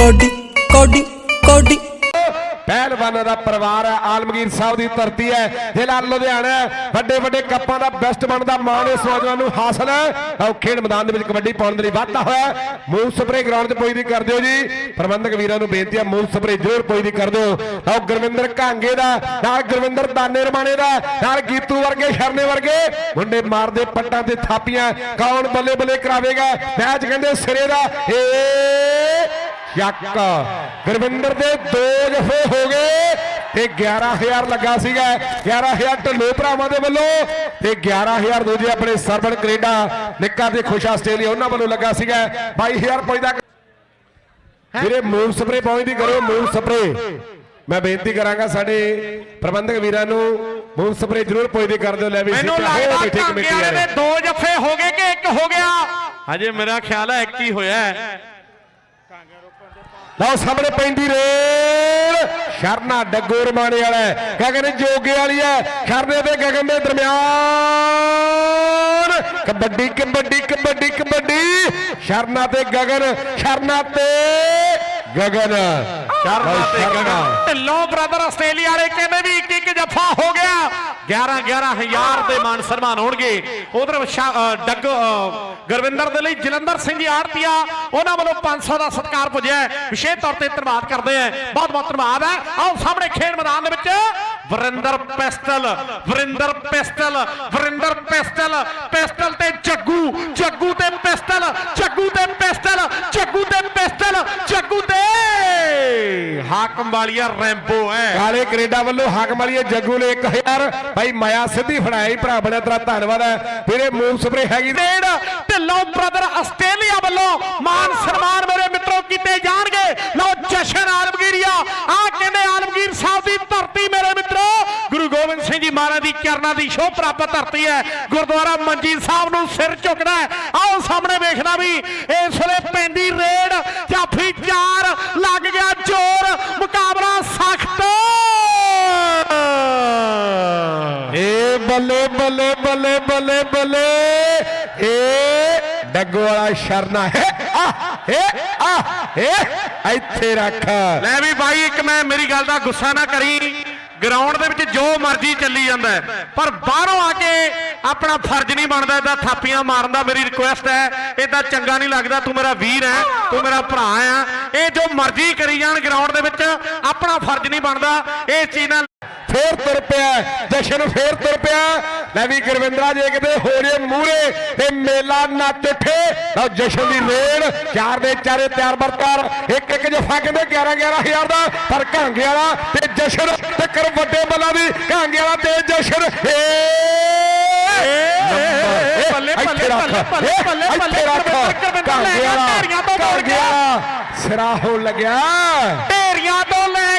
Cody ਕੋਡੀ ਕੋਡੀ। ਪਹਿਲਵਾਨਾਂ ਦਾ ਪਰਿਵਾਰ ਹੈ, ਆਲਮਗੀਰ ਸਾਹਿਬ ਦੀ ਧਰਤੀ ਹੈ, ਜ਼ਿਲ੍ਹਾ ਲੁਧਿਆਣਾ ਵੱਡੇ ਵੱਡੇ ਕੱਪਾਂ ਦਾ ਬੈਸਟ ਬਣਦਾ ਮਾਣ ਇਸ ਨੌਜਵਾਨ ਨੂੰ ਹਾਸਲ ਹੈ। ਆਓ ਖੇਡ ਮੈਦਾਨ ਦੇ ਵਿੱਚ ਕਬੱਡੀ ਪਾਉਣ ਦੇ ਲਈ ਵਾਧਾ ਹੋਇਆ ਮੂਲ ਸਪਰੇ ਗਰਾਊਂਡ 'ਚ ਪੋਈ ਦੀ ਕਰ ਦਿਓ ਜੀ। ਪ੍ਰਬੰਧਕ ਵੀਰਾਂ ਨੂੰ ਬੇਨਤੀ ਹੈ ਮੂਲ ਸਪਰੇ ਜ਼ਰੂਰ ਪੋਈ ਦੀ ਕਰ ਦਿਓ। ਆਓ ਗੁਰਵਿੰਦਰ ਕਾਂਗੇ ਦਾ, ਨਾਲ ਗੁਰਵਿੰਦਰ ਦਾਨੇ ਰਮਾਣੇ ਦਾ, ਨਾਲ ਗੀਤੂ ਵਰਗੇ, ਸ਼ਰਨੇ ਵਰਗੇ। ਮੁੰਡੇ ਮਾਰਦੇ ਪੱਟਾਂ ਤੇ ਥਾਪੀਆਂ। ਕੌਣ ਬੱਲੇ ਬੱਲੇ ਕਰਾਵੇਗਾ? ਮੈਚ ਕਹਿੰਦੇ ਸਿਰੇ ਦਾ। ਏ ਚੱਕ ਗੁਰਵਿੰਦਰ ਦੇ ਦੋ ਜਫੇ ਹੋ ਗਏ ਤੇ 11000 ਲੱਗਾ ਸੀਗਾ। 11000 ਢੱਲੋ ਭਰਾਵਾਂ ਦੇ ਵੱਲੋਂ ਤੇ 11000 ਦੂਜੇ ਆਪਣੇ ਸਰਵਣ ਕੈਨੇਡਾ ਨਿੱਕਾ ਤੇ ਖੁਸ਼ ਆਸਟ੍ਰੇਲੀਆ ਉਹਨਾਂ ਵੱਲੋਂ ਲੱਗਾ ਸੀਗਾ। 22000 ਪੁੱਜਦਾ ਵੀਰੇ ਮੂਵ ਸਪਰੇ ਪਹੁੰਚਦੀ ਕਰੋ ਮੂਵ ਸਪਰੇ। ਮੈਂ ਬੇਨਤੀ ਕਰਾਂਗਾ ਸਾਡੇ ਪ੍ਰਬੰਧਕ ਵੀਰਾਂ ਨੂੰ ਮੂਵ ਸਪਰੇ ਜ਼ਰੂਰ ਪੁੱਜਦੇ ਕਰ ਦਿਓ ਲੈ ਵੀ ਮੈਨੂੰ ਲੱਗਦਾ ਕਮੇਟੀ ਵਾਲੇ ਦੇ ਦੋ ਜੱਫੇ ਹੋ ਗਏ ਕਿ ਇੱਕ ਹੋ ਗਿਆ? ਹਜੇ ਮੇਰਾ ਖਿਆਲ ਹੈ ਇੱਕ ਹੀ ਹੋਇਆ ਹੈ। ਲਓ ਸਾਹਮਣੇ ਪੈਂਦੀ ਰੇਲ। ਸ਼ਰਨਾ ਡੱਗੋ ਰਮਾਣੇ ਵਾਲਾ ਹੈ। ਗਗਨ ਜੋਗੇ ਵਾਲੀ ਹੈ। ਸ਼ਰਨੇ ਤੇ ਗਗਨ ਦੇ ਦਰਮਿਆਨ। ਕਬੱਡੀ ਕਬੱਡੀ ਕਬੱਡੀ ਕਬੱਡੀ। ਸ਼ਰਨਾ ਤੇ ਗਗਨ, ਸ਼ਰਨਾ ਤੇ ਗਗਨ। ਸ਼ਰਮਾ ਤੇ। ਗਗਨ। ਢਿੱਲੋਂ ਬ੍ਰਦਰ ਆਸਟ੍ਰੇਲੀਆ ਵਾਲੇ ਕਹਿੰਦੇ ਵੀ ਇੱਕ ਇੱਕ ਜੱਫਾ ਹੋ ਗਿਆ। 11 11000 ਦੇ ਮਾਨ ਸਨਮਾਨ ਹੋਣਗੇ। ਉਧਰ ਡੱਗ ਗੁਰਵਿੰਦਰ ਦੇ ਲਈ ਜਲੰਧਰ ਸਿੰਘ ਆੜਤੀਆ ਉਹਨਾਂ ਵੱਲੋਂ 500 ਦਾ ਸਤਿਕਾਰ ਪੁੱਜਿਆ। ਵਿਸ਼ੇਸ਼ ਤੌਰ ਤੇ ਧੰਨਵਾਦ ਕਰਦੇ ਆ ਬਹੁਤ ਬਹੁਤ ਧੰਨਵਾਦ ਹੈ। ਆਓ ਸਾਹਮਣੇ ਖੇਡ ਮੈਦਾਨ ਦੇ ਵਿੱਚ। Varinder pistol Varinder pistol Varinder pistol pistol ਤੇ ਜੱਗੂ ਜੱਗੂ ਤੇ ਪਿਸਟਲ ਜੱਗੂ ਤੇ ਪਿਸਟਲ ਜੱਗੂ ਤੇ ਪਿਸਟਲ ਜੱਗੂ ਤੇ ਹਾਕਮ ਵਾਲੀਆ ਰੈਂਬੋ ਹੈ ਕਾਲੇ ਕੈਨੇਡਾ ਵੱਲੋਂ ਹਾਕਮ ਵਾਲੀ ਜੱਗੂ ਨੇ 1000 ਭਾਈ ਮਾਇਆ ਸਿੱਧੀ ਹੀ ਭਰਾ ਬੜਾ ਤੇਰਾ ਧੰਨਵਾਦ ਹੈ ਵੀਰੇ ਮੂਵ ਸਪਰੇ ਹੈਗੀ। ਤੇ ਡੇਢ ਢਿੱਲੋਂ ਬ੍ਰਦਰ ਆਸਟ੍ਰੇਲੀਆ ਵੱਲੋਂ ਮਾਨ ਸਨਮਾਨ ਮੇਰੇ ਮਿੱਤਰੋ ਕੀਤੇ ਜਾਣਗੇ। ਲਓ ਜਸ਼ਨ ਆਲਮਗੀਰੀਆ। ਆ ਕਹਿੰਦੇ ਆਲਮਗੀਰ ਸਾਹਿਬ ਦੀ ਧਰਤੀ ਮੇਰੇ ਮਿੱਤਰੋ। ਗੁਰੂ ਗੋਬਿੰਦ ਸਿੰਘ ਜੀ ਮਹਾਰਾਜ ਦੀ ਚਰਨਾਂ ਦੀ ਸ਼ੋਭ ਪ੍ਰਾਪਤ ਧਰਤੀ ਹੈ ਗੁਰਦੁਆਰਾ ਮੰਜੀ ਸਾਹਿਬ ਨੂੰ ਸਿਰ ਝੁਕਦਾ ਹੈ ਆਓ ਸਾਹਮਣੇ ਵੇਖਣਾ ਵੀ ਇਸ ਵੇਲੇ ਪੈਂਦੀ ਰੇਡ ਜਾਫੀ ਚਾਰ ਲੱਗ ਗਿਆ ਜ਼ੋਰ ਮੁਕਾਬਲਾ ਸਖਤ ਏ ਬੱਲੇ ਬੱਲੇ ਬੱਲੇ ਬੱਲੇ। ਏ, ਡੱਗੋ ਵਾਲਾ ਸ਼ਰਨਾ। ਹੈ, ਆ ਹੈ ਆ, ਹੈ, ਇੱਥੇ ਰੱਖ। ਲੈ ਵੀ ਬਾਈ ਇੱਕ ਮੈਂ ਮੇਰੀ ਗੱਲ ਦਾ ਗੁੱਸਾ ਨਾ ਕਰੀ। ਗਰਾਊਂਡ ਦੇ ਵਿੱਚ ਜੋ ਮਰਜ਼ੀ ਚੱਲੀ ਜਾਂਦਾ ਪਰ ਬਾਹਰੋਂ ਆ ਕੇ ਆਪਣਾ ਫਰਜ਼ ਨਹੀਂ ਬਣਦਾ ਇਦਾਂ ਥਾਪੀਆਂ ਮਾਰਨ ਦਾ ਮੇਰੀ ਰਿਕੁਐਸਟ ਹੈ। ਇਦਾਂ ਚੰਗਾ ਨਹੀਂ ਲੱਗਦਾ, ਤੂੰ ਮੇਰਾ ਵੀਰ ਹੈ, ਤੂੰ ਮੇਰਾ ਭਰਾ ਆ ਇਹ ਜੋ ਮਰਜ਼ੀ ਕਰੀ ਜਾਣ ਗਰਾਊਂਡ ਦੇ ਵਿੱਚ, ਆਪਣਾ ਫਰਜ਼ ਨਹੀਂ ਬਣਦਾ। ਇਹ ਚੀਜ਼ ਨਾਲ ਫੇਰ ਤੁਰ ਪਿਆ। ਜਸ਼ਨ ਫੇਰ ਤੁਰ ਪਿਆ। ਲੈ ਵੀ ਗੁਰਵਿੰਦਰਾ ਜੇ ਕਿਤੇ ਹੋ ਜੇ ਮੂਰੇ ਤੇ ਮੇਲਾ ਨੱਚ ਉੱਠੇ। ਲਓ ਜਸ਼ਨ ਦੀ ਰੇਡ ਚਾਰ ਦੇ ਚਾਰੇ ਤਿਆਰ ਬਰਕਾਰ ਇੱਕ ਇੱਕ ਜਫਾ ਕਹਿੰਦੇ 11 11000 ਦਾ ਪਰ ਘਾਂਗੇ ਵਾਲਾ ਤੇ ਜਸ਼ਨ ਤੇ ਕਰ ਵੱਡੇ ਬੱਲਾ ਦੀ। ਘਾਂਗੇ ਵਾਲਾ ਤੇ ਜਸ਼ਨ ਏ! ਬੱਲੇ, ਬੱਲੇ, ਬੱਲੇ, ਬੱਲੇ, ਬੱਲੇ, ਬੱਲੇ, ਗਿਆ, ਢਾਰੀਆਂ ਤੋਂ ਗਿਆ। ਲੱਗਿਆ। ਢੇਰੀਆਂ ਤੋਂ ਲੈ